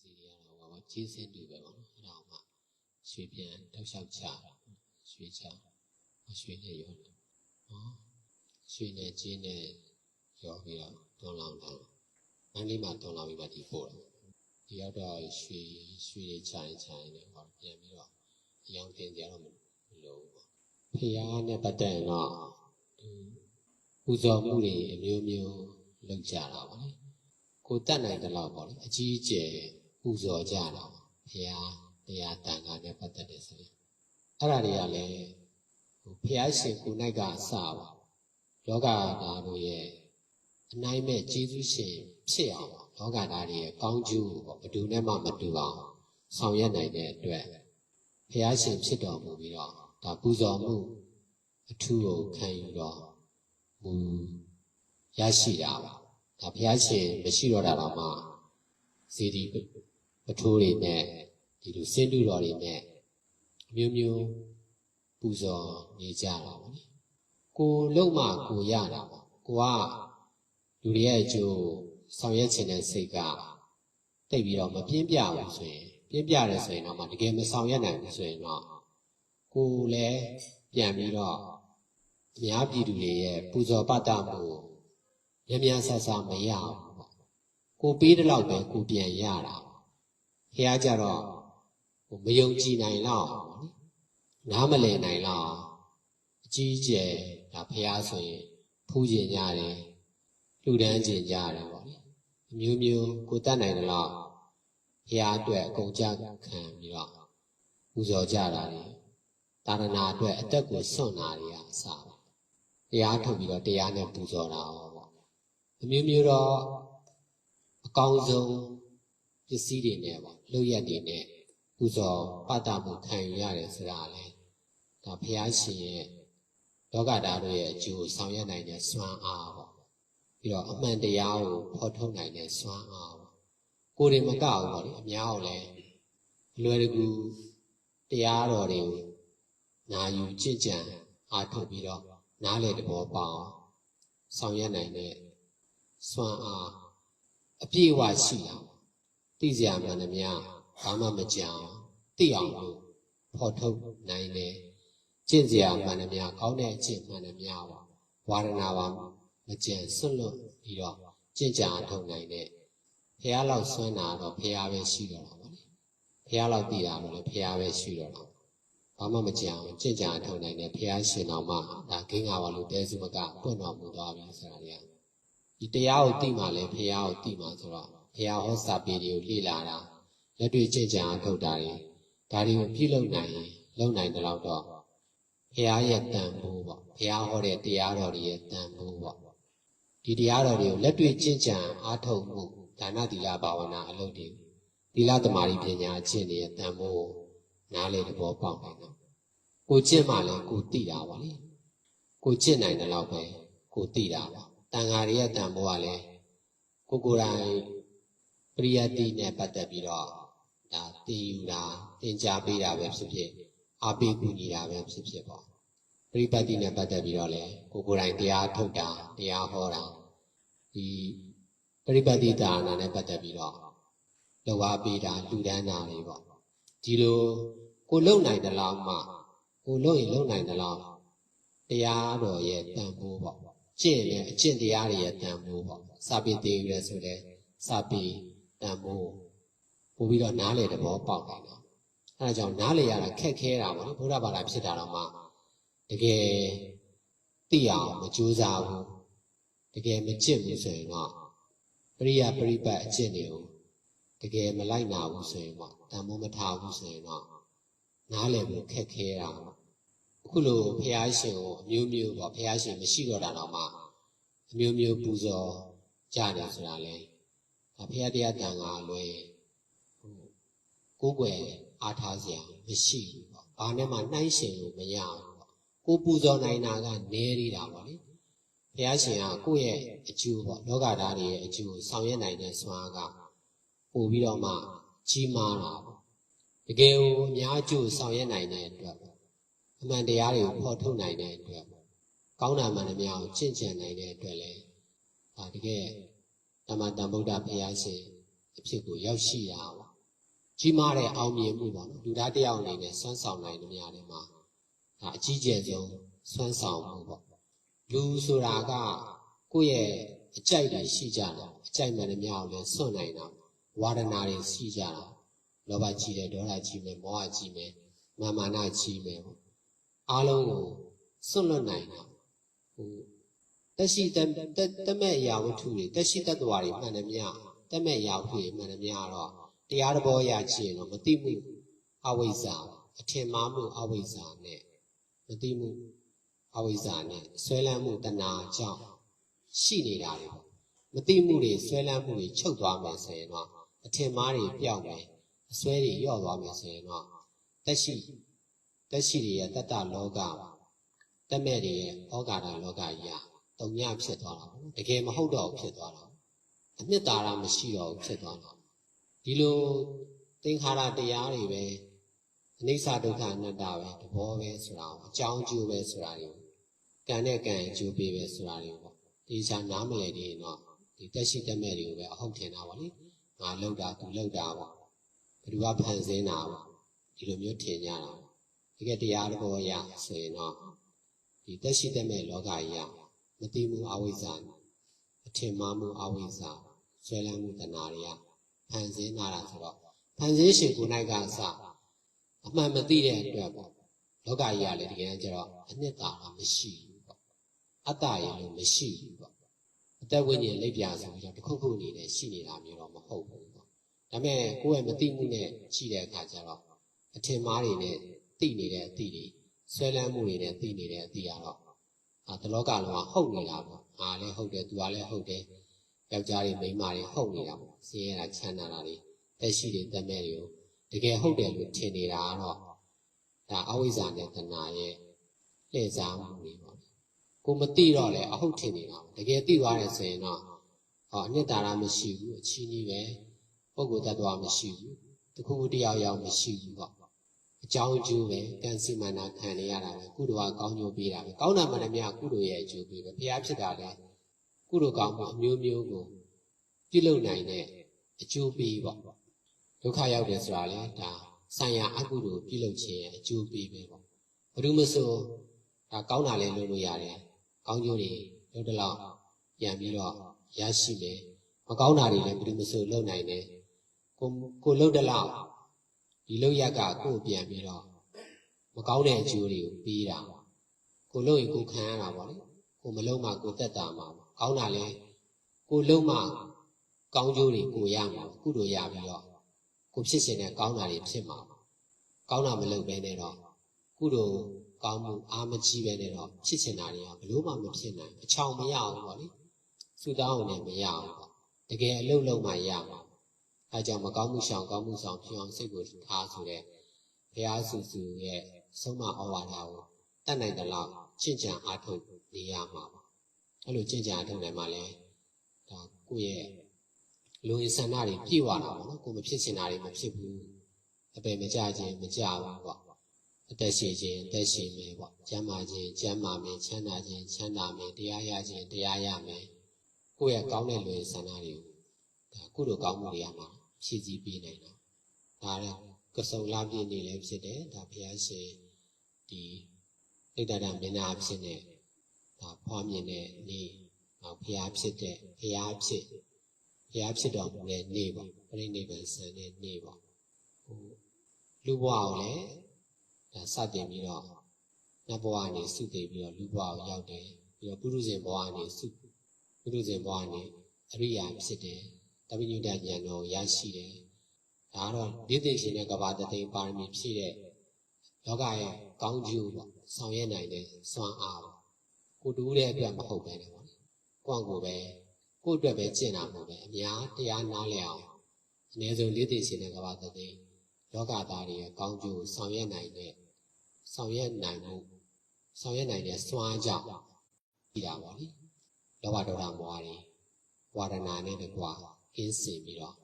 စီတွေကတော့ဟောကြီးစင်းတူပဲပေါ့နော်အဲ့ဒါမှရွှေပြန်တောက်လျှောက်ချတာရွှေချရွှေနဲ့ရောတယ်နော်ရွှေနဲ့ကြီးနဲ့ရောပြီးတော့တွန်းလောင်းတာမန္တလေးမှာတွန်းလောင်းပြီးမှဒီပို့တာဒီရောက်တော့ရွှေရွှေချရင်ချရင်လည်းဟောပြန်ပြီးတော့အယောင်တင်ကြတော့မလို့ပေါ့ဖျားနဲ့ပတ်သက်ရင်တော့ဒီပူဇော်မှုတွေအမျိုးမျိုးလုပ်ကြတာပါလေကိုတတ်နိုင်တဲ့လောက်ပေါ့လေအကြီးအကျယ် ပူဇော်ကြတာပါဖျားတရားတန်ခါနဲ့ပတ်သက်တဲ့ဆိုရင်အဲ့ဒါတွေကလည်းဟိုဖျားရှင်ကိုနိုင်ကအစပါလောကသားတို့ရဲ့အနိုင်မဲ့ကျေးဇူးရှင်ဖြစ်အောင်လောကသားတွေရဲ့ကောင်းကျိုးကိုပေါ့ဘယ်သူနဲ့မှမတူအောင်ဆောင်ရွက်နိုင်တဲ့အတွက်ဖျားရှင်ဖြစ်တော်မူပြီးတော့ဒါပူဇော်မှုအထူးကိုခံယူတော့မူရရှိတာပါဒါဘုရားရှင်မရှိတော့တာတော့မှဇေဒီ အထိုးတွေနဲ့ဒီလိုစင်တူတော်တွေနဲ့မျိုးမျိုးပူဇော်နေကြတာပေါ့လေကိုလုံမှကိုရတာပေါ့ကိုကလူတွေရဲ့အကျိုးဆောင်ရွက်ခြင်းတဲ့စိတ်ကတိတ်ပြီးတော့မပြင်းပြဘူးဆိုရင်ပြင်းပြတယ်ဆိုရင်တော့မှတကယ်မဆောင်ရွက်နိုင်ဘူးဆိုရင်တော့ကိုလည်းပြန်ပြီးတော့အများပြည်သူတွေရဲ့ပူဇော်ပတ်တာမှုရမြန်ဆဆမရဘူးပေါ့ကိုပေးတဲ့လောက်ပဲကိုပြန်ရတာ ဘုရားကြတော့ဟိုမယုံကြည်နိုင်လောက်ပေါ့လေနားမလည်နိုင်လောက်အကြီးအကျယ်ဒါဘုရားဆိုရင်ဖူးကျင်ကြတယ်လူဒန်းကျင်ကြတယ်ပေါ့လေအမျိုးမျိုးကိုတတ်နိုင်တယ်လို့ဘုရားအတွက်အကုန်ကြခံပြီးတော့ပူဇော်ကြတာလေတာရဏအတွက်အသက်ကိုစွန့်တာတွေကအစပါတရားထုတ်ပြီးတော့တရားနဲ့ပူဇော်တာဟောပေါ့အမျိုးမျိုးတော့အကောင်းဆုံး ပစ္စည်းတွေနဲ့ပေါ့လှုပ်ရက်တွေနဲ့ပူဇော်ပတ္တမှုခံယူရတယ်ဆိုတာလေဒါဘုရားရှင်ရဲ့လောကဓာတ်တို့ရဲ့အကျိုးဆောင်ရွက်နိုင်တဲ့စွမ်းအားပေါ့ပြီးတော့အမှန်တရားကိုဖော်ထုတ်နိုင်တဲ့စွမ်းအားပေါ့ကိုယ်တွေမကဘူးပေါ့လေအများကိုလည်းအလွယ်တကူတရားတော်တွေကိုနာယူကြည်ကြံအားထုတ်ပြီးတော့နားလေတဘောပေါအောင်ဆောင်ရွက်နိုင်တဲ့စွမ်းအားအပြည့်အဝရှိတာ သိစရာမှန်သမျှဘာမှမကြံသိအောင်လို့ဖော်ထုတ်နိုင်တယ်ကျင့်စရာမှန်သမျှကောင်းတဲ့အကျင့်မှန်သမျှပါဝါရဏပါမကြံစွန့်လွတ်ပြီးတော့ကျင့်ကြံထုတ်နိုင်တဲ့ဖះလောက်ဆွမ်းတာတော့ဖះပဲရှိတော့တာပါလေဖះလောက်သိတာတော့လည်းဖះပဲရှိတော့တာဘာမှမကြံအောင်ကြင်ကြံထုတ်နိုင်တဲ့ဘုရားရှင်တော်မှာဒါဂိငါပါလို့တဲစုမကပွင့်တော်မူသွားပြီဆိုတာတွေကဒီတရားကိုသိမှလည်းဘုရားကိုသိမှဆိုတော့ ဘုရားဟောစာပေတွေကိုလေ့လာတာလက်တွေ့ကြင်ကြံထုတ်တာတွေဒါတွေကိုပြုလုပ်နိုင်ရင်လုပ်နိုင်တယ်လို့တော့ဘုရားရဲ့တန်ဖိုးပေါ့ဘုရားဟောတဲ့တရားတော်တွေရဲ့တန်ဖိုးပေါ့ဒီတရားတော်တွေကိုလက်တွေ့ကြင်ကြံအားထုတ်မှုဒါနသီလဘာဝနာအလုပ်တွေသီလသမารိပညာအကျင့်တွေရဲ့တန်ဖိုးကိုနားလေသဘောပေါက်နိုင်တော့ကိုကျင့်မှလည်းကိုသိတာပါလေကိုကျင့်နိုင်တယ်လို့ပဲကိုသိတာပါတန်ဃာတွေရဲ့တန်ဖိုးကလည်းကိုကိုယ်တိုင် ပရိယတ်တိနဲ့ပတ်သက်ပြီးတော့ဒါတည်ယူတာသင်ကြားပေးတာပဲဖြစ်ဖြစ်အားပေးကူညီတာပဲဖြစ်ဖြစ်ပေါ့ပရိပတ်တိနဲ့ပတ်သက်ပြီးတော့လည်းကိုကိုယ်တိုင်တရားထုတ်တာတရားဟောတာဒီပရိပတ်တိတာနာနဲ့ပတ်သက်ပြီးတော့လောအားပေးတာလူဒန်းတာတွေပေါ့ဒီလိုကိုလုံနိုင်တယ်လို့မှကိုလုံရင်လုံနိုင်တယ်လို့တရားတော်ရဲ့တန်ဖိုးပေါ့ကျင့်ရင်အကျင့်တရားတွေရဲ့တန်ဖိုးပေါ့စာပေတည်ရဆိုတဲ့စာပေ တန်ဖိုးပို့ပြီးတော့နားလေသဘောပေါက်တယ်နော်အဲဒါကြောင့်နားလေရတာခက်ခဲတာပေါ့နော်ဘုရားဘာသာဖြစ်တာတော့မှတကယ်သိအောင်မကြိုးစားဘူးတကယ်မကျင့်ဘူးဆိုရင်တော့ပရိယပရိပတ်အကျင့်တွေကိုတကယ်မလိုက်နာဘူးဆိုရင်ပေါ့တန်ဖိုးမထားဘူးဆိုရင်တော့နားလည်ဖို့ခက်ခဲတာပေါ့အခုလိုဘုရားရှင်ကိုအမျိုးမျိုးပေါ့ဘုရားရှင်မရှိတော့တာတော့မှအမျိုးမျိုးပူဇော်ကြတယ်ဆိုတာလေဒါ ဘုရားတရားတန်ခါလွယ်ဟိုကိုယ်ွယ်အားထားစရာမရှိဘူးပေါ့ဘာနဲ့မှနှိုင်းရှင်လို့မရဘူးပေါ့ကိုပူဇော်နိုင်တာကနည်းသေးတာပေါ့လေဘုရားရှင်ကကိုယ့်ရဲ့အကျိုးပေါ့လောကဓာတ်ရဲ့အကျိုးဆောင်ရွက်နိုင်တဲ့စွမ်းအားကပို့ပြီးတော့မှကြီးမားတာပေါ့တကယ်ကိုအများကျိုးဆောင်ရွက်နိုင်တဲ့အတွက်ပေါ့အမှန်တရားတွေကိုဖော်ထုတ်နိုင်တဲ့အတွက်ပေါ့ကောင်းတာမှန်တဲ့များကိုကျင့်ကြံနိုင်တဲ့အတွက်လည်းဒါတကယ် ဓမ္မတန်ဗုဒ္ဓဘုရားရှင်အဖြစ်ကိုရောက်ရှိရပါကြီးမားတဲ့အောင်မြင်မှုပေါ့နော်လူသားတစ်ယောက်အနေနဲ့စွမ်းဆောင်နိုင်တဲ့နေရာတွေမှာဒါအကြီးကျယ်ဆုံးစွမ်းဆောင်မှုပေါ့လူဆိုတာကကိုယ့်ရဲ့အကြိုက်တွေရှိကြတာအကြိုက်မှန်တဲ့များကိုလည်းစွန့်နိုင်တာဝါဒနာတွေရှိကြတာလောဘကြီးတယ်ဒေါသကြီးမယ်မောဟကြီးမယ်မာမာနကြီးမယ်ပေါ့အားလုံးကိုစွန့်လွတ်နိုင်တာဟို တက်ရှိတက်တက်တက်မဲ့အရာဝတ္ထုတွေတက်ရှိတတ္တဝါတွေမှန်တယ်များတက်မဲ့အရာဝတ္ထုတွေမှန်တယ်များတော့တရားတော်ဘောရချင်တော့မသိမှုအဝိဇ္ဇာအထင်မှားမှုအဝိဇ္ဇာနဲ့မသိမှုအဝိဇ္ဇာနဲ့ဆွဲလန်းမှုတဏှာကြောင့်ရှိနေတာတွေပေါ့မသိမှုတွေဆွဲလန်းမှုတွေချုပ်သွားမယ်ဆိုရင်တော့အထင်မှားတွေပျောက်မယ်အစွဲတွေလျော့သွားမယ်ဆိုရင်တော့တက်ရှိတက်ရှိတွေရဲ့တတ္တလောကတက်မဲ့တွေရဲ့ဩဃာတလောကကြီးဟာ တုံညဖြစ်သွားတာပေါ့နော်တကယ်မဟုတ်တော့ဘူးဖြစ်သွားတာအနှစ်သာရမရှိတော့ဘူးဖြစ်သွားတာဒီလိုသင်္ခါရတရားတွေပဲအနိစ္စဒုက္ခအနတ္တပဲတဘောပဲဆိုတာကိုအကြောင်းအကျိုးပဲဆိုတာတွေကိုကံနဲ့ကံအကျိုးပေးပဲဆိုတာတွေကိုပေါ့ဒီချာနားမလည်သေးရင်တော့ဒီတက်ရှိတက်မဲ့တွေကိုပဲအဟုတ်ထင်တာပါလေငါလောက်တာသူလောက်တာပေါ့ဘယ်သူကဖန်ဆင်းတာပေါ့ဒီလိုမျိုးထင်ကြတာတကယ်တရားတဘောရဆိုရင်တော့ဒီတက်ရှိတက်မဲ့လောကကြီးက မသိမှုအဝိဇ္ဇာအထင်မှားမှုအဝိဇ္ဇာဆွဲလန်းမှုတဏှာတွေကဖန်ဆင်းလာတာဆိုတော့ဖန်ဆင်းရှင်ကိုယ်၌ကအစအမှန်မသိတဲ့အတွက်ပေါ့လောကကြီးကလည်းတကယ်ကျတော့အနှစ်သာရမရှိဘူးပေါ့အတ္တရလို့မရှိဘူးပေါ့အသက်ဝိညာဉ်လက်ပြဆိုပြီးတော့တစ်ခုခုအနေနဲ့ရှိနေတာမျိုးတော့မဟုတ်ဘူးပေါ့ဒါပေမဲ့ကိုယ့်ရဲ့မသိမှုနဲ့ရှိတဲ့အခါကျတော့အထင်မှားတွေနဲ့သိနေတဲ့အသည့်တွေဆွဲလန်းမှုတွေနဲ့သိနေတဲ့အသည့်ကတော့ အာဒီလောကလုံးကဟုတ်နေတာပေါ့အာလည်းဟုတ်တယ်သူကလည်းဟုတ်တယ်ယောက်ျားတွေမိန်းမတွေဟုတ်နေတာပေါ့ဆင်းရဲတာချမ်းသာတာတွေတက်ရှိတွေတက်မဲ့တွေကိုတကယ်ဟုတ်တယ်လို့ထင်နေတာကတော့ဒါအဝိဇ္ဇာနဲ့တဏှာရဲ့လှည့်စားမှုတွေပေါ့ကိုမသိတော့လေအဟုတ်ထင်နေတာပေါ့တကယ်သိသွားတယ်ဆိုရင်တော့ဟောအနှစ်သာရမရှိဘူးအချင်းကြီးပဲပုဂ္ဂိုလ်တ attva မရှိဘူးတခုခုတယောက်ယောက်မရှိဘူးပေါ့ အကြောင်းအကျိုးပဲကံစီမန္နာခံနေရတာပဲကုသိုလ်ကကောင်းကျိုးပေးတာပဲကောင်းတာမှလည်းမြတ်ကုသိုလ်ရဲ့အကျိုးပေးပဲဘုရားဖြစ်တာလည်းကုသိုလ်ကောင်းမှုအမျိုးမျိုးကိုပြုလုပ်နိုင်တဲ့အကျိုးပေးပေါ့ဒုက္ခရောက်တယ်ဆိုတာလေဒါဆံရအကုသိုလ်ပြုလုပ်ခြင်းရဲ့အကျိုးပေးပဲပေါ့ဘယ်သူမဆိုဒါကောင်းတာလည်းလုပ်လို့ရတယ်ကောင်းကျိုးတွေလုပ်တဲ့လောက်ပြန်ပြီးတော့ရရှိမယ်မကောင်းတာတွေလည်းဘယ်သူမဆိုလုပ်နိုင်တယ်ကိုကိုလုပ်တဲ့လောက် ဒီလုပ်ရက်ကကိုယ်ပြန်ပြီးတော့မကောင်းတဲ့အကျိုးတွေကိုပေးတာကိုလုပ်ရင်ကိုခံရတာပေါ့လေကိုမလုံးမှကိုတက်တာမှာပေါ့ကောင်းတာလဲကိုလုံးမှကောင်းကျိုးတွေကိုရမှာကုသိုလ်ရပြီးတော့ကိုဖြစ်ရှင်တဲ့ကောင်းတာတွေဖြစ်မှာပေါ့ကောင်းတာမလုပ်ဘဲနဲ့တော့ကုသိုလ်ကောင်းမှုအားမကြီးပဲနဲ့တော့ဖြစ်ချင်တာတွေကဘလို့မှမဖြစ်နိုင်အချောင်မရဘူးပေါ့လေသုတောင်းနဲ့မရဘူးပေါ့တကယ်အလုပ်လုပ်မှရမှာ အဲကြောင့်မကောင်းမှုရှောင်ကောင်းမှုဆောင်ဖြစ်အောင်စိတ်ကိုထားဆိုတဲ့ဘုရားစုစုရဲ့ဆုံးမဩဝါဒကိုတတ်နိုင်တဲ့လောက်ချင့်ကြံအားထုတ်နေရမှာပေါ့အဲ့လိုကြင်ကြံထုတ်နိုင်မှလည်းဒါကိုယ့်ရဲ့လူရင်းဆန္ဒတွေပြည့်ဝတာပေါ့နော်ကိုယ်မဖြစ်ချင်တာတွေမဖြစ်ဘူးအပယ်မကြခြင်းမကြဘူးပေါ့အသက်ရှင်ခြင်းအသက်ရှင်မယ်ပေါ့ကျမ်းမာခြင်းကျမ်းမာမယ်ချမ်းသာခြင်းချမ်းသာမယ်တရားရခြင်းတရားရမယ်ကိုယ့်ရဲ့ကောင်းတဲ့လူရင်းဆန္ဒတွေကိုဒါကုသိုလ်ကောင်းမှုတွေရမှာ ဖြည့်ဆည်းပေးနိုင်တာဒါလည်းကစုံလာပြည့်နေလည်းဖြစ်တယ်ဒါဘုရားရှင်ဒီဣဒ္ဓရမင်းသားဖြစ်နေဒါဖွားမြင်တဲ့နေ့နောက်ဘုရားဖြစ်တဲ့ဘုရားဖြစ်ဘုရားဖြစ်တော်မူတဲ့နေ့ပေါ့ပြိဋိဘံဆန်တဲ့နေ့ပေါ့ဟိုလူဘဝကိုလည်းဒါစတင်ပြီးတော့နတ်ဘဝကနေစုတည်ပြီးတော့လူဘဝကိုရောက်တယ်ပြီးတော့ပုရုဇဉ်ဘဝကနေစုပုရုဇဉ်ဘဝကနေအရိယာဖြစ်တယ် တပိညုတဉာဏ်တော်ရရှိတယ်ဒါကတော့ဒီသိရှင်တဲ့ကဘာတသိမ်းပါရမီဖြည့်တဲ့လောကရဲ့ကောင်းကျိုးပေါ့ဆောင်ရွက်နိုင်တဲ့စွမ်းအားပေါ့ကိုတူးတဲ့အတွက်မဟုတ်ပဲねပေါ့။ကိုယ့်ကိုယ်ပဲကိုယ့်အတွက်ပဲကျင့်တာမဟုတ်ပဲအများတရားနားလည်အောင်အနည်းဆုံးလေးသိရှင်တဲ့ကဘာတသိလောကသားတွေရဲ့ကောင်းကျိုးဆောင်ရွက်နိုင်တဲ့ဆောင်ရွက်နိုင်မှုဆောင်ရွက်နိုင်တဲ့စွမ်းကြောင့်ပြီးတာပေါ့လေ။လောဘဒေါသမောဟတွေဝါဒနာနဲ့တကွာ ကင်းစင်ပြီးတော့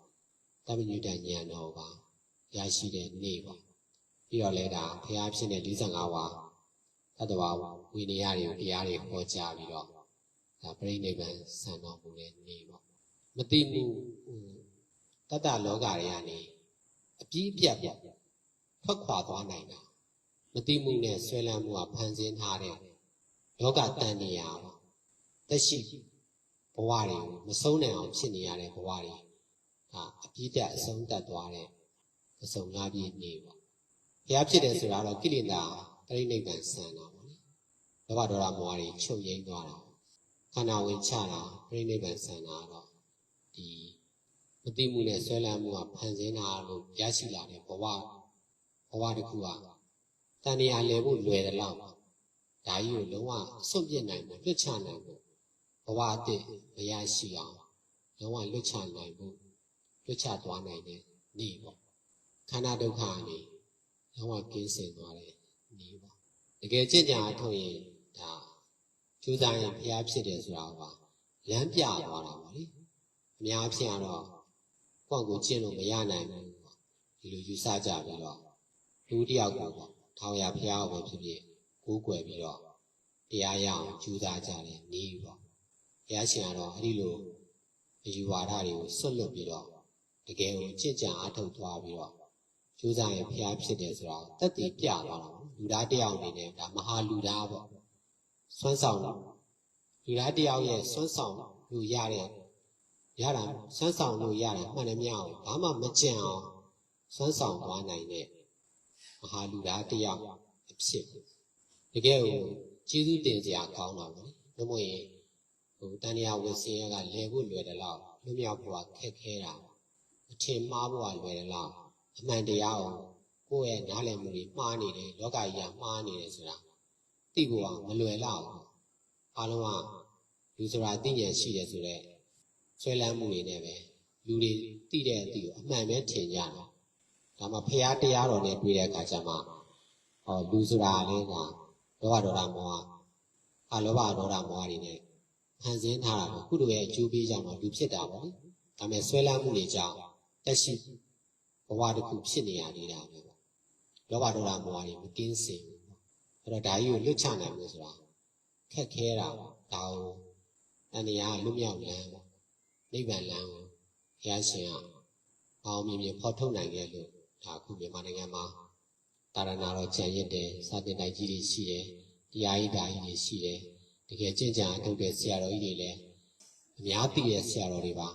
တပ္ပညုတဉာဏ်တော်ပါရရှိတဲ့နေ့ပေါ့။ပြီးတော့လဲဒါဘုရားဖြစ်တဲ့45ဝါသတ္တဝါဝိနည်းတွေကိုတရားတွေဟောကြားပြီးတော့ဒါပြိဋိနိဗ္ဗာန်ဆံတော်မူတဲ့နေ့ပေါ့မသိမှုဟိုတတ္တလောကတွေကနေအအပြည့်အပြတ်ပေါ့ထွက်ခွာသွားနိုင်တာမတိမှုနဲ့ဆွဲလန်းမှုကဖန်ဆင်းထားတဲ့လောကတန်တရားပေါ့တက်ရှိ ဘဝတွေကိုမဆုံးနိုင်အောင်ဖြစ်နေရတဲ့ဘဝတွေဒါအပြည့်အပြတ်အဆုံးတတ်သွားတဲ့အစုံငါးပြည့်နေပေါ့ဘုရားဖြစ်တယ်ဆိုတာတော့ကိလေသာပရိနိဗ္ဗာန်ဆန်တာပေါ့လေလောဘဒေါသမောဟတွေချုပ်ငြိမ်းသွားတာခန္ဓာဝင်ချတာပရိနိဗ္ဗာန်ဆန်တာတော့ဒီမတိမှုနဲ့ဆွဲလန်းမှုကဖန်ဆင်းတာလို့ရရှိလာတဲ့ဘဝဘဝတစ်ခုကတဏှာလဲဖို့လွယ်တယ်လို့ဒါကြီးကိုလုံးဝဆွတ်ပြစ်နိုင်ဖို့လွတ်ချနိုင်ဖို့ ဘဝအစ်မရရှိအောင်လုံးဝလွတ်ချနိုင်ဖို့လွတ်ချသွားနိုင်တဲ့နေ့ပေါ့ခန္ဓာဒုက္ခကနေလုံးဝကင်းစင်သွားတဲ့နေ့ပေါ့တကယ်ကြင်ကြအထုတ်ရင်ဒါကျူးစားရင်ဘုရားဖြစ်တယ်ဆိုတာကလမ်းပြသွားတာပေါ့လေအများဖြစ်ရတော့ကိုယ့်ကိုကျင့်လို့မရနိုင်ဘူးပေါ့ဒီလိုယူဆကြပြီးတော့လူတစ်ယောက်ကိုပေါ့ထောင်ရဘုရားကိုဖြစ်ဖြစ်ကိုးကွယ်ပြီးတော့တရားရအောင်ကျူးစားကြတယ်နေပေါ့ ဘုရားရှင်ကတော့အဲ့ဒီလိုအယူဝါဒတွေကိုဆွတ်လွတ်ပြီးတော့တကယ်ကိုကြင်ကြံအားထုတ်သွားပြီးတော့ကျူးစားရင်ဘုရားဖြစ်တယ်ဆိုတာတက်တည်ပြသွားတာပေါ့လူသားတစ်ယောက်အနေနဲ့ဒါမဟာလူသားပေါ့စွမ်းဆောင်လူသားတစ်ယောက်ရဲ့စွမ်းဆောင်လူရတဲ့ရတာစွမ်းဆောင်လို့ရတယ်မှန်တယ်မရအောင်ဘာမှမကြံအောင်စွမ်းဆောင်သွားနိုင်တဲ့မဟာလူသားတစ်ယောက်အဖြစ်တကယ်ကိုကျေးဇူးတင်စရာကောင်းတာပေါ့ဘုမို့ရင် ဟိုတန်တရားဝဆင်းရဲကလဲဖို့လွယ်တယ်လို့လွမြောက်ဖို့ခက်ခဲတာအထင်မှားဖို့လွယ်တယ်လို့အမှန်တရားကိုကိုယ့်ရဲ့နားလည်မှုတွေမှားနေတယ်လောကကြီးကမှားနေတယ်ဆိုတာသိဖို့ကမလွယ်လောက်ဘူးအားလုံးကလူဆိုတာသိဉာဏ်ရှိတယ်ဆိုတော့ဆွဲလန်းမှုတွေနဲ့ပဲလူတွေသိတဲ့အသည့်ကိုအမှန်ပဲထင်ကြတယ်ဒါမှဖရာတရားတော်နဲ့တွေ့တဲ့အခါကျမှဟောလူဆိုတာလည်းကလောဘဒေါသမောဟအလောဘဒေါသမောဟတွေနဲ့ ဖန်ဆင်းထားတာကိုကုသိုလ်ရဲ့အကျိုးပေးကြမှာလူဖြစ်တာပေါ့လေဒါပေမဲ့ဆွဲလန်းမှုတွေကြောင့်တက်ရှိဘဝတစ်ခုဖြစ်နေရနေတာပဲပေါ့လောဘဒေါသမောဟတွေမကင်းစင်ဘူးပေါ့အဲ့တော့ဒါကြီးကိုလွတ်ချနိုင်လို့ဆိုတာခက်ခဲတာပေါ့ဒါကိုတဏှာလွတ်မြောက်လမ်းပေါ့နိဗ္ဗာန်လမ်းကိုဘုရားရှင်ကအောင်မြင်မြင်ဖော်ထုတ်နိုင်ခဲ့လို့ဒါအခုမြန်မာနိုင်ငံမှာတာရဏတော်ကျန်ရစ်တယ်စာတင်တိုက်ကြီးတွေရှိတယ်တရားဤဓာကြီးတွေရှိတယ်တ ကယ်ကျင့်ကြံအထုတ်တဲ့ဆရာတော်ကြီးတွေလည်းအများသိတဲ့ဆရာတော်တွေပါ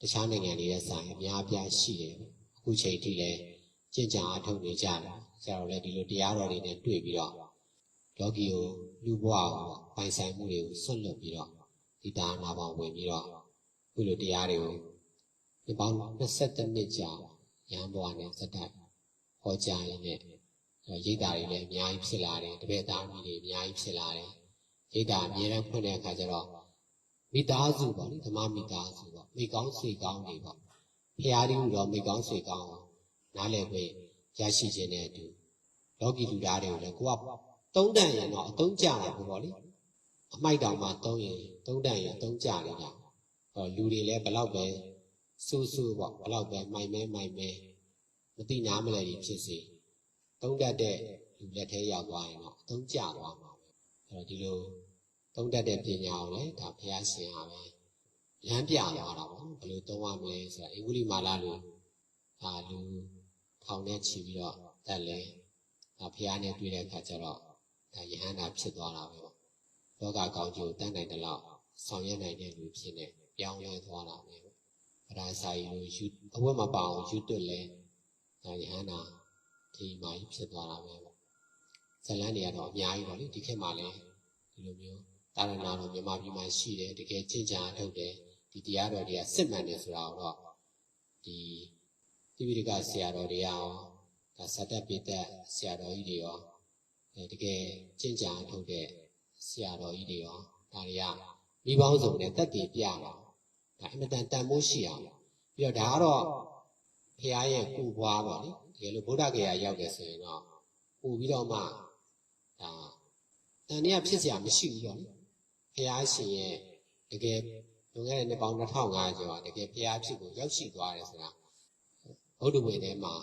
တခြားနိုင်ငံတွေရဲ့ဆိုင်အများအပြားရှိတယ်အခုချိန်ထိလည်းကျင့်ကြံအထုတ်နေကြတယ်ဆရာတော်လည်းဒီလိုတရားတော်တွေနဲ့တွေ့ပြီးတော့လောကီကိုလူဘဝကိုပိုင်ဆိုင်မှုတွေကိုဆွတ်လွတ်ပြီးတော့ဒီတာနာပေါင်းဝင်ပြီးတော့ခုလိုတရားတွေကိုဒီပေါင်း22နှစ်ကြာရဟန်းဘဝနဲ့စက်တိုက်ဟောကြားရင်းနဲ့ရိတ်တာတွေလည်းအများကြီးဖြစ်လာတယ်တပည့်သားမိတွေအများကြီးဖြစ်လာတယ် ရိတ်တာအများနဲ့ဖွင့်တဲ့အခါကျတော့မိသားစုပေါ့လေဓမ္မမိသားစုပေါ့မိကောင်းဆွေကောင်းတွေပေါ့ဖရာဒီဟူတော့မိကောင်းဆွေကောင်းနားလည်ခွင့်ရရှိခြင်းနဲ့အတူလောကီလူသားတွေကိုလည်းကိုကသုံးတန်ရင်တော့အသုံးကျတာပေါ့လေအမိုက်တောင်မှသုံးရင်သုံးတန်ရင်အသုံးကျနေတာဟောလူတွေလည်းဘလောက်ပဲစူးစူးပေါ့ဘလောက်ပဲမိုင်မဲမိုင်မဲမတိနာမလဲကြီးဖြစ်စေသုံးတတ်တဲ့လူလက်ထဲရောက်သွားရင်တော့အသုံးကျသွားမှာပဲအဲ တော့ဒီလိုသုံးတတ်တဲ့ပညာကိုလည်းဒါဘုရားရှင်ဟာပဲလမ်းပြသွားတာပေါ့ဘယ်လိုသုံးရမလဲဆိုတာအင်္ဂုလိမာလာလိုဒါလူထောင်နဲ့ချီပြီးတော့တက်လဲဒါဘုရားနဲ့တွေ့တဲ့အခါကျတော့ဒါယဟန္တာဖြစ်သွားတာပဲပေါ့လောကကောင်းကျိုးတတ်နိုင်တဲ့လောက်ဆောင်ရွက်နိုင်တဲ့လူဖြစ်နေပြောင်းလဲသွားတာပဲပေါ့ဗရာစာယီလိုယူအဝတ်မပအောင်ယူတွတ်လဲဒါယဟန္တာဒီမှာဖြစ်သွားတာပဲပေါ့ ဇလန်းတွေကတော့အများကြီးပေါ့လေဒီခေတ်မှာလည်းဒီလိုမျိုးတာရဏတော်မြန်မာပြည်မှာရှိတယ်တကယ်ချင်းချာထုတ်တယ်ဒီတရားတော်တွေကစစ်မှန်တယ်ဆိုတာတော့ဒီတိပိဋကဆရာတော်တွေရောဒါသတ္တပိတ္တဆရာတော်ကြီးတွေရောအဲတကယ်ချင်းချာထုတ်တဲ့ဆရာတော်ကြီးတွေရောဒါတွေကမိပေါင်းစုံနဲ့တက်တည်ပြတာဒါအင်မတန်တန်မိုးရှိအောင်ပြီးတော့ဒါကတော့ဖရာရဲ့ကုဘွားပေါ့လေတကယ်လို့ဗုဒ္ဓဂယာရောက်တယ်ဆိုရင်တော့ပို့ပြီးတော့မှ ဒါတန်တရားဖြစ်เสียမရှိဘူးပေါ့လေဖရာရှင်ရဲ့တကယ်လွန်ခဲ့တဲ့နှစ်ပေါင်း2500ကျော်တကယ်ဖရာဖြစ်ကိုရောက်ရှိသွားတယ်ဆိုတာဘုဒ္ဓဝင်ထဲမှာ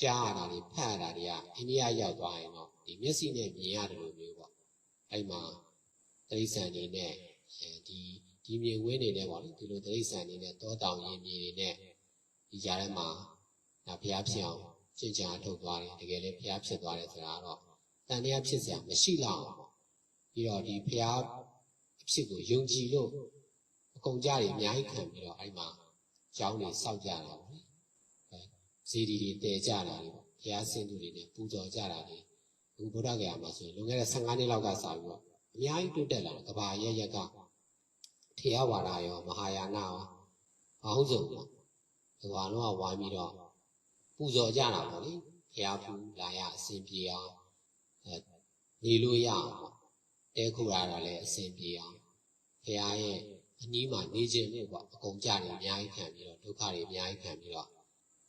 ကြားရတာတွေဖတ်ရတာတွေကအိန္ဒိယရောက်သွားရင်တော့ဒီမျက်စိနဲ့မြင်ရတယ်လို့မျိုးပေါ့အဲ့မှာတိရစ္ဆာန်တွေနဲ့ဒီဒီမြေဝင်းနေနဲ့ပေါ့လေဒီလိုတိရစ္ဆာန်တွေနဲ့တောတောင်ရင်မြေတွေနဲ့ဒီကြားထဲမှာ ဒါဘုရားဖြစ်အောင်ကျင့်ကြံထုတ်သွားတယ်တကယ်လည်းဘုရားဖြစ်သွားတယ်ဆိုတာတော့ တန်တရားဖြစ်စရာမရှိလောက်အောင်ပြီးတော့ဒီဘုရားအဖြစ်ကိုယုံကြည်လို့အကုန်ကြတွေအများကြီးခံပြီးတော့အဲ့မှာကျောင်းတွေစောက်ကြတာပေါ့လေအဲဇီဒီတွေတည်ကြတာတွေပေါ့ဘုရားဆင်းသူတွေနဲ့ပူဇော်ကြတာတွေအခုဗုဒ္ဓဂယာမှာဆိုရင်လွန်ခဲ့တဲ့15နှစ်လောက်ကစပြီးတော့အများကြီးတိုးတက်လာတယ်ကဘာရက်ရက်ကထေရဝါဒရောမဟာယာနရောမဟုတ်စုံဘူးဒီဘာလုံးကဝါပြီးတော့ပူဇော်ကြတာပေါ့လေဘုရားဖူးလာရအစဉ်ပြေအောင် နေလို့ရအောင်ပေါ့တဲခုရတာလည်းအစဉ်ပြေအောင်ဘုရားရဲ့အနီးမှာနေခြင်းလို့ပေါ့အကုန်ကြတယ်အများကြီးခံပြီးတော့ဒုက္ခတွေအများကြီးခံပြီးတော့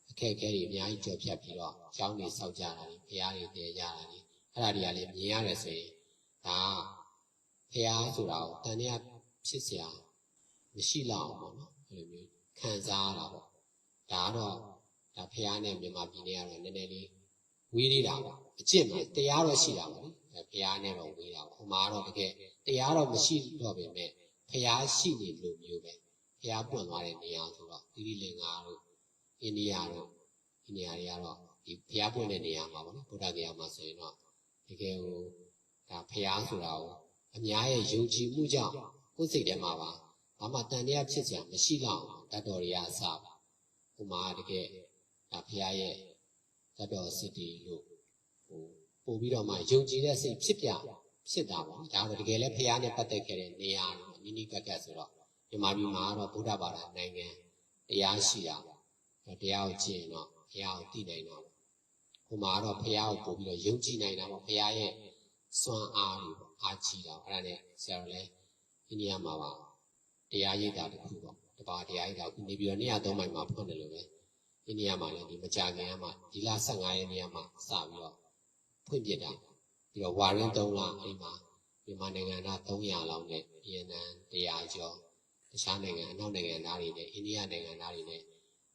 အခက်အခဲတွေအများကြီးကြော်ဖြတ်ပြီးတော့ကျောင်းတွေစောက်ကြတာတွေဘုရားတွေတည်ကြတာတွေအဲ့ဒါတွေကလည်းမြင်ရတယ်ဆိုရင်ဒါဘုရားဆိုတာကိုတန်တရားဖြစ်เสียမရှိလောက်အောင်ပေါ့နော်အဲ့လိုမျိုးခံစားရတာပေါ့ဒါကတော့ဒါဘုရားနဲ့မြန်မာပြည်နဲ့ကတော့နည်းနည်းလေးဝေးသေးတာပေါ့ အကျင့်မှာတရားတော့ရှိတာပေါ့လေအဲဘုရားနဲ့တော့ဝေးတာပေါ့ဟိုမှာတော့တကယ်တရားတော့မရှိတော့ပေမဲ့ဘုရားရှိနေလို့မျိုးပဲဘုရားပွင့်သွားတဲ့နေရာဆိုတော့သီရိလင်္ကာတို့အိန္ဒိယတို့ဒီနေရာတွေကတော့ဒီဘုရားပွင့်တဲ့နေရာမှာပေါ့နော်ဗုဒဓဂယာမှာဆိုရင်တော့တကယ်ဟိုဒါဘုရားဆိုတာကိုအများရဲ့ယုံကြည်မှုကြောင့်ကိုယ်စိတ်ထဲမှာပါဘာမှတန်တရားဖြစ်စရာမရှိလောက်တတ်တော်တွေကအစပါဟိုမှာတကယ်ဒါဘုရားရဲ့တတ်တော်စစ်တီလို့ ဟိုပို့ပြီးတော့မှယုံကြည်တဲ့စိတ်ဖြစ်ပြဖြစ်တာပေါ့ဒါတော့တကယ်လည်းဘုရားနဲ့ပတ်သက်ခဲ့တဲ့နေရာနိနိကကတ်ဆိုတော့မြန်မာပြည်မှာတော့ဗုဒ္ဓဘာသာနိုင်ငံတရားရှိတာပေါ့တရားကိုကျင့်တော့ဘုရားကိုသိနိုင်တာပေါ့ဟိုမှာတော့ဘုရားကိုပို့ပြီးတော့ယုံကြည်နိုင်တာပေါ့ဘုရားရဲ့စွမ်းအားတွေပေါ့အားကြီးတာအဲ့ဒါနဲ့ဆရာတော်လည်းအိန္ဒိယမှာပါတရားရိပ်တာတစ်ခုပေါ့တပါးတရားရိပ်တာခုနေပြီးတော့နေရာသုံးမိုင်မှာဖွင့်တယ်လို့ပဲအိန္ဒိယမှာလည်းဒီမကြာခင်ကမှဒီလ15ရက်နေ့မှာစပြီးတော့ ဖွင့်ပြတာပြီးတော့ဝါရင်း3လအဲ့မှာမြန်မာနိုင်ငံသား300လောက်နဲ့ဗီယက်နမ်100ကျော်တခြားနိုင်ငံအနောက်နိုင်ငံသားတွေနဲ့အိန္ဒိယနိုင်ငံသားတွေနဲ့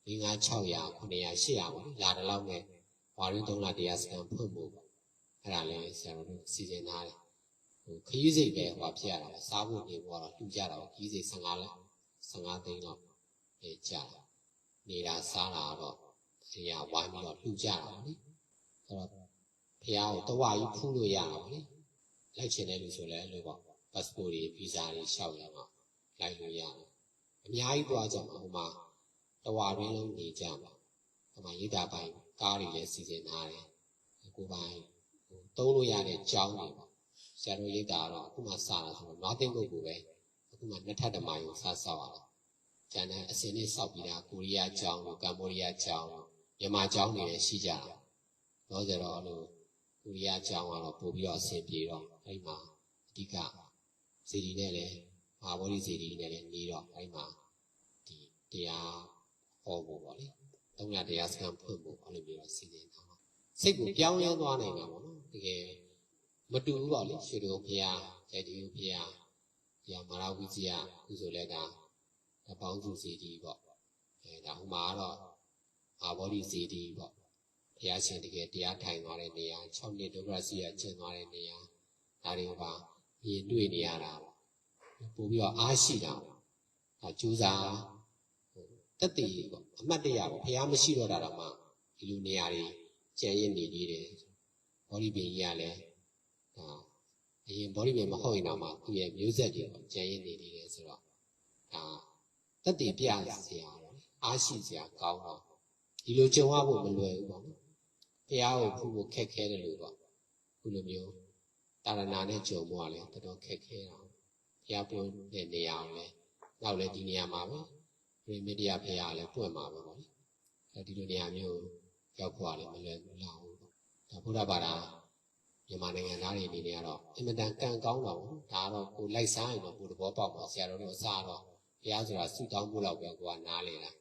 5 600 900 800ပေါ့လာတယ်လောက်နဲ့ဝါရင်း3လတရားစခန်းဖွင့်ဖို့ပေါ့အဲ့ဒါလည်းဆရာတော်တို့စီစဉ်ထားတယ်ဟိုခရီးစိတ်ပဲဟောဖြစ်ရတာပါစားဖို့နေဖို့ကတော့လှူကြတာပေါ့ခရီးစိတ်15လောက်15သိန်းလောက်ပဲကြာတာနေတာစားတာတော့ဒီကဝိုင်းပြီးတော့လှူကြတာပေါ့လေအဲ့တော့ ဖះကိုတဝါကြီးဖူးလို့ရတာပေါ့လေလိုက်ချင်တဲ့လူဆိုလည်းလို့ပေါ့ပတ်စပို့တွေဗီဇာတွေလျှောက်ရမှာလိုက်လို့ရတယ်အများကြီးသွားကြမှာဟိုမှာတဝါရင်းလုံးနေကြမှာဟိုမှာရိတာပိုင်းကားတွေလည်းစီစဉ်ထားတယ်ကိုပိုင်းဟိုတုံးလို့ရတဲ့ကြောင်းတွေပေါ့ဆရာတို့ရိတာတော့အခုမှစတာဆိုတော့နောက်သိမ့်ဖို့ကိုပဲအခုမှနှစ်ထပ်တမိုင်ကိုစဆောက်ရတာကျန်တဲ့အစင်းလေးဆောက်ပြီးတာကိုရီးယားကြောင်းတို့ကမ္ဘောဒီးယားကြောင်းတို့မြန်မာကြောင်းတွေလည်းရှိကြတာတော့ဆိုတော့အဲ့လို ကိုရီးယားကြောင်းကတော့ပို့ပြီးတော့အဆင်ပြေတော့အဲ့မှာအဓိကစီဒီနဲ့လည်းမဟာဗောဓိစီဒီနဲ့လည်းနေတော့အဲ့မှာဒီတရားဟောဖို့ပေါ့လေသုံးရတရားစခန်းဖွင့်ဖို့အဲ့လိုမျိုးတော့စီစဉ်ထားပါစိတ်ကိုပြောင်းလဲသွားနိုင်တာပေါ့နော်တကယ်မတူဘူးပေါ့လေရွှေတော်ဘုရားကျိုက်တူဘုရားဒီမာရဝိဇ္ဇယခုဆိုလဲဒါအပေါင်းစုစီဒီပေါ့အဲဒါဟိုမှာကတော့အာဘောဓိစီဒီပေါ့ ဘုရားရှင်တကယ်တရားထိုင်သွားတဲ့နေရာ6နှစ်ဒုက္ခစီရကျင့်သွားတဲ့နေရာဒါတွေကပါမြင်တွေ့နေရတာပေါ့ပို့ပြီးတော့အားရှိတာပေါ့ဒါကြိုးစားတက်တည်ပေါ့အမှတ်တရပေါ့ဘုရားမရှိတော့တာတော့မှဒီလိုနေရာတွေကျန်ရစ်နေသေးတယ်ဘောဓိပင်ကြီးကလည်းဒါအရင်ဘောဓိပင်မဟုတ်ရင်တော့မှသူ့ရဲ့မျိုးဆက်တွေပေါ့ကျန်ရစ်နေသေးတယ်ဆိုတော့ဒါတက်တည်ပြစရာပေါ့အားရှိစရာကောင်းတော့ဒီလိုကြုံရဖို့မလွယ်ဘူးပေါ့ နော်ဘုရားကိုဖူးဖို့ခက်ခဲတယ်လို့ပေါ့ခုလိုမျိုးတာရဏနဲ့ကြုံမှုကလည်းတော်တော်ခက်ခဲတာဘုရားပွင့်တဲ့နေရာကိုလည်းနောက်လည်းဒီနေရာမှာပဲပြိမတ္တရဘုရားလည်းပွင့်မှာပဲပေါ့လေအဲဒီလိုနေရာမျိုးရောက်ဖို့ကလည်းမလွယ်ဘူးလောက်ဘူးပေါ့ဒါဘုရားဘာသာမြန်မာနိုင်ငံသားတွေအနေနဲ့ကတော့အင်မတန်ကံကောင်းတော့ဒါကတော့ကိုလိုက်စားရင်တော့ကိုသဘောပေါက်ပါဆရာတော်တို့အစားတော့ဘုရားဆိုတာဆုတောင်းဖို့လောက်ပဲကိုကနားလေတာ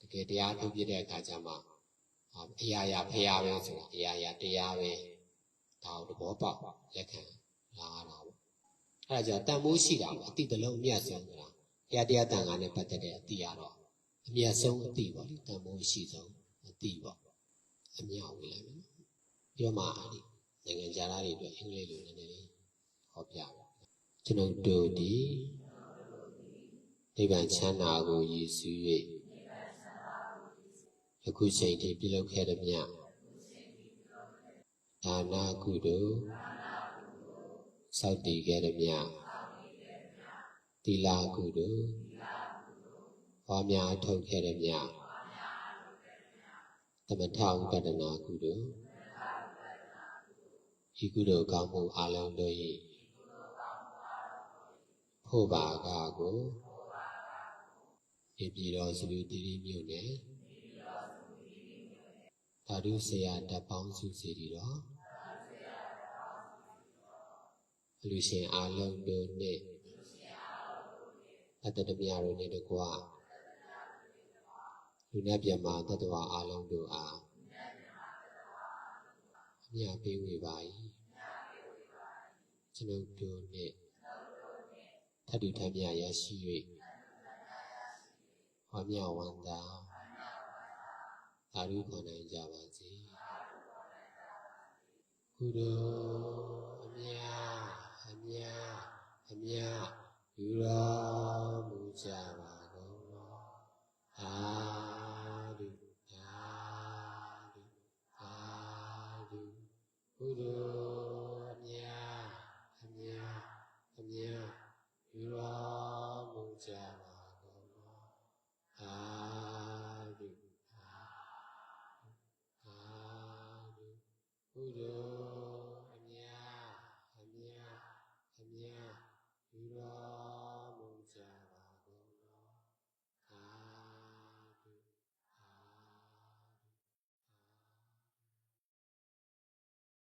တကယ်တရားထုတ်ပြတဲ့အခါကျမှ အရာရာဖရာပဲဆိုတာအရာရာတရားပဲဒါကိုသဘောပေါက်လက်ခံလာတာပေါ့အဲဒါကြောင့်တန်မိုးရှိတာပေါ့အတိတလုံးအမြတ်ဆုံးဆိုတာတရားတရားတန်ခါနဲ့ပတ်သက်တဲ့အတိရတော့အမြတ်ဆုံးအတိပေါ့လေတန်မိုးရှိဆုံးအတိပေါ့အမြတ်ဝင်လိုက်မယ်ပြောမှအဲ့ဒီနိုင်ငံခြားသားတွေအတွက်အင်္ဂလိပ်လိုနည်းနည်းလေးဟောပြပါကျွန်ုပ်တို့ဒီနိဗ္ဗာန်ချမ်းသာကိုရည်စူး၍ ယခုချိန်ထိပြုလုပ်ခဲ့သည်မြဒါနာကုသိုလ်စောင့်တည်ခဲ့သည်မြသီလကုသိုလ်ဟောများထုတ်ခဲ့သည်မြသမထဥပဒနာကုသိုလ်ဤကုသိုလ်ကောင်းမှုအလုံးတို့၏ဖို့ပါကကိုဒီပြည်တော်စလူတိရိမြို့နယ် ဓာတုဆရာတပ်ပေါင်းစုစီတီတော်အလူရှင်အလုံးတို့နှင့်အတ္တတမြတို့နှင့်တကွလူနာပြမတတ္တဝအလုံးတို့အားအမြပေးဝေပါ၏ကျွန်ုပ်တို့နှင့်ထပ်တူထပ်မြရရှိ၍ဝမ်းမြောက်ဝမ်းသာ အာရုခံနိုင်ကြပါစေကုသိုလ်အမြအမြအမြယူတော်မူကြပါ